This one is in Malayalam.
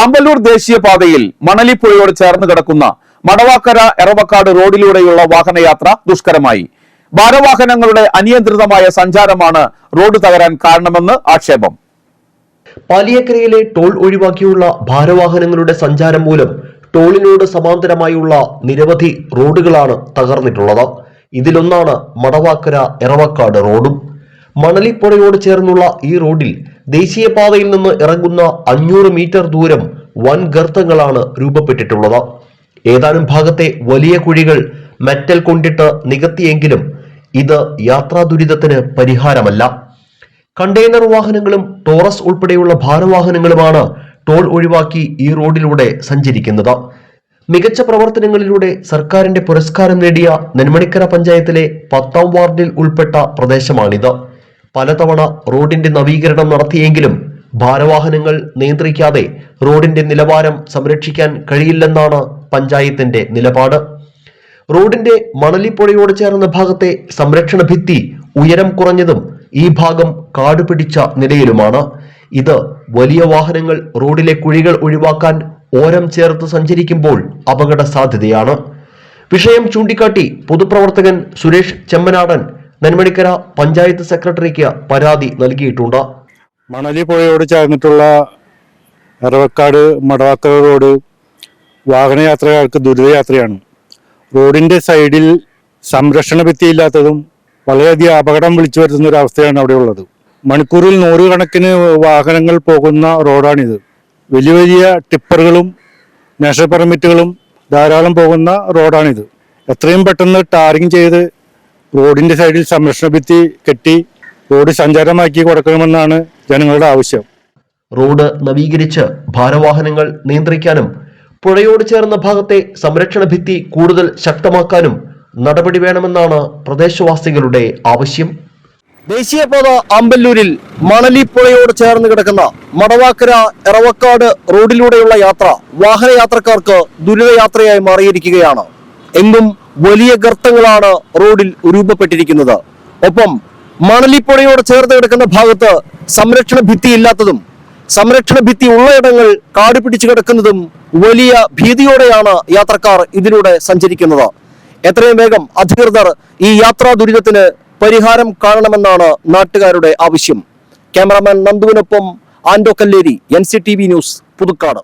ആമ്പല്ലൂർ ദേശീയപാതയിൽ മണലിപ്പുഴയോട് ചേർന്ന് കിടക്കുന്ന മടവാക്കര എറവക്കാട് റോഡിലൂടെയുള്ള വാഹനയാത്ര ദുഷ്കരമായി. ഭാരവാഹനങ്ങളുടെ അനിയന്ത്രിതമായ സഞ്ചാരമാണ് റോഡ് തകരാൻ കാരണമെന്ന് ആക്ഷേപം. പാലിയക്കരയിലെ ടോൾ ഒഴിവാക്കിയുള്ള ഭാരവാഹനങ്ങളുടെ സഞ്ചാരം മൂലം ടോളിനോട് സമാന്തരമായുള്ള നിരവധി റോഡുകളാണ് തകർന്നിട്ടുള്ളത്. ഇതിലൊന്നാണ് മടവാക്കര എറവക്കാട് റോഡും. മണലിപ്പുഴയോട് ചേർന്നുള്ള ഈ റോഡിൽ ദേശീയപാതയിൽ നിന്ന് ഇറങ്ങുന്ന അഞ്ഞൂറ് മീറ്റർ ദൂരം വൻ ഗർത്തങ്ങളാണ് രൂപപ്പെട്ടിട്ടുള്ളത്. ഏതാനും ഭാഗത്തെ വലിയ കുഴികൾ മെറ്റൽ കൊണ്ടിട്ട് നികത്തിയെങ്കിലും ഇത് യാത്രാ ദുരിതത്തിന് പരിഹാരമല്ല. കണ്ടെയ്നർ വാഹനങ്ങളും ടോറസ് ഉൾപ്പെടെയുള്ള ഭാരവാഹനങ്ങളുമാണ് ടോൾ ഒഴിവാക്കി ഈ റോഡിലൂടെ സഞ്ചരിക്കുന്നത്. മികച്ച പ്രവർത്തനങ്ങളിലൂടെ സർക്കാരിന്റെ പുരസ്കാരം നേടിയ നെന്മണിക്കര പഞ്ചായത്തിലെ പത്താം വാർഡിൽ ഉൾപ്പെട്ട പ്രദേശമാണിത്. പലതവണ റോഡിന്റെ നവീകരണം നടത്തിയെങ്കിലും ഭാരവാഹനങ്ങൾ നിയന്ത്രിക്കാതെ റോഡിന്റെ നിലവാരം സംരക്ഷിക്കാൻ കഴിയില്ലെന്നാണ് പഞ്ചായത്തിന്റെ നിലപാട്. റോഡിന്റെ മണലിപ്പുഴയോട് ചേർന്ന ഭാഗത്തെ സംരക്ഷണ ഭിത്തി ഉയരം കുറഞ്ഞതും ഈ ഭാഗം കാടുപിടിച്ച നിലയിലുമാണ്. ഇത് വലിയ വാഹനങ്ങൾ റോഡിലെ കുഴികൾ ഒഴിവാക്കാൻ ഓരം ചേർത്ത് സഞ്ചരിക്കുമ്പോൾ അപകട സാധ്യതയാണ് വിഷയം ചൂണ്ടിക്കാട്ടി പൊതുപ്രവർത്തകൻ സുരേഷ് ചെമ്മനാടൻ നെന്മണിക്കര പഞ്ചായത്ത് സെക്രട്ടറിക്ക് പരാതി നൽകിയിട്ടുണ്ട്. മണലി പുഴയോട് ചേർന്നിട്ടുള്ള എറവക്കാട് മടവാക്കര റോഡ് വാഹനയാത്രക്കാർക്ക് ദുരിതയാത്രയാണ്. റോഡിന്റെ സൈഡിൽ സംരക്ഷണ ഭിത്തിയില്ലാത്തതും വളരെയധികം അപകടം വിളിച്ചു വരുത്തുന്ന ഒരു അവസ്ഥയാണ് അവിടെ ഉള്ളത്. മണിക്കൂറിൽ നൂറുകണക്കിന് വാഹനങ്ങൾ പോകുന്ന റോഡാണിത്. വലിയ വലിയ ടിപ്പറുകളും നാഷണൽ പെർമിറ്റുകളും ധാരാളം പോകുന്ന റോഡാണിത്. എത്രയും പെട്ടെന്ന് ടാറിങ് ചെയ്ത് റോഡിന്റെ സൈഡിൽ സംരക്ഷണ ഭിത്തി കെട്ടി റോഡ് സഞ്ചാരമാക്കി കൊടുക്കണമെന്നാണ് ജനങ്ങളുടെ ആവശ്യം. റോഡ് നവീകരിച്ച് ഭാരവാഹനങ്ങൾ നിയന്ത്രിക്കാനും പുഴയോട് ചേർന്ന ഭാഗത്തെ സംരക്ഷണ ഭിത്തി കൂടുതൽ ശക്തമാക്കാനും നടപടി വേണമെന്നാണ് പ്രദേശവാസികളുടെ ആവശ്യം. ദേശീയപാത അമ്പല്ലൂരിൽ മണലി പുഴയോട് ചേർന്ന് കിടക്കുന്ന മടവാക്കര എറവക്കാട് റോഡിലൂടെയുള്ള യാത്ര വാഹനയാത്രക്കാർക്ക് ദുരിതയാത്രയായി മാറിയിരിക്കുകയാണ്. എങ്ങും വലിയ ഗർത്തങ്ങളാണ് റോഡിൽ രൂപപ്പെട്ടിരിക്കുന്നത്. ഒപ്പം മണലിപ്പുഴയോട് ചേർത്ത് കിടക്കുന്ന ഭാഗത്ത് സംരക്ഷണ ഭിത്തി ഇല്ലാത്തതും സംരക്ഷണ ഭിത്തി ഉള്ളയിടങ്ങൾ കാട് പിടിച്ചു കിടക്കുന്നതും വലിയ ഭീതിയോടെയാണ് യാത്രക്കാർ ഇതിലൂടെ സഞ്ചരിക്കുന്നത്. എത്രയും വേഗം അധികൃതർ ഈ യാത്രാ ദുരിതത്തിന് പരിഹാരം കാണണമെന്നാണ് നാട്ടുകാരുടെ ആവശ്യം. ക്യാമറാമാൻ നന്ദുവിനൊപ്പം ആൻഡോ കല്ലേരി എൻ ന്യൂസ് പുതുക്കാട്.